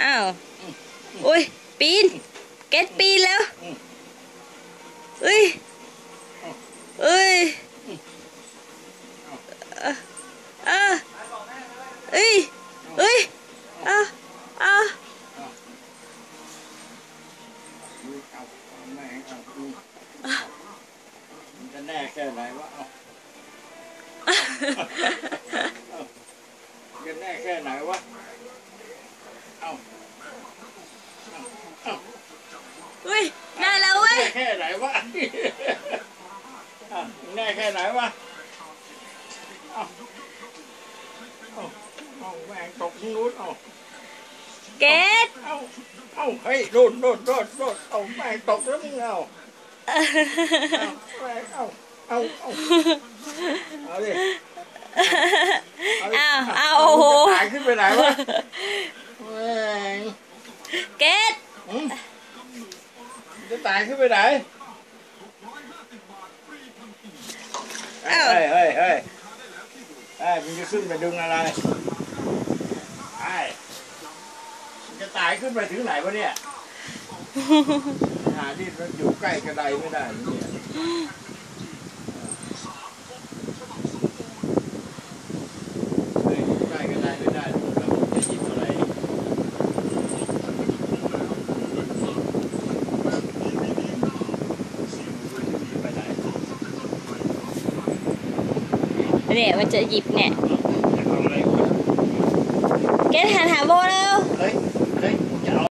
อ้าวอุ้ย ปีน เก็ตปีนแล้วเอ้ยเอ้ยเอ่อเอ่อเอ้ยเอ้ยเอะอะเอาเอาแม่งเอาอืมมันจะแน่แค่ไหนวะเอาเอาจะแน่แค่ไหนวะ เอาเอาเอาอุ้ยได้แล้วเว้ยแน่แค่ไหนวะเอาแน่แค่ไเก็ตหืมจะตายขึ้นไปไหนอ้าวเฮ้ยเฮ้ยเฮ้ยเฮ้ยมึงจะขึ้นไปดึงอะไรไอ้มึงจะตายขึ้นไปถึงไหนวะเนี่ย หาที่มันอยู่ใกล้กระไดไม่ได้เนี่ยเฮ้ยอยู่ใกล้กระไดไม่ได้เราจะหยิบอะไร ไปไหน เนี่ยมันจะหยิบเนี่ยจะทำอะไรวะเก็ตหันหาโบแล้ว เฮ้ย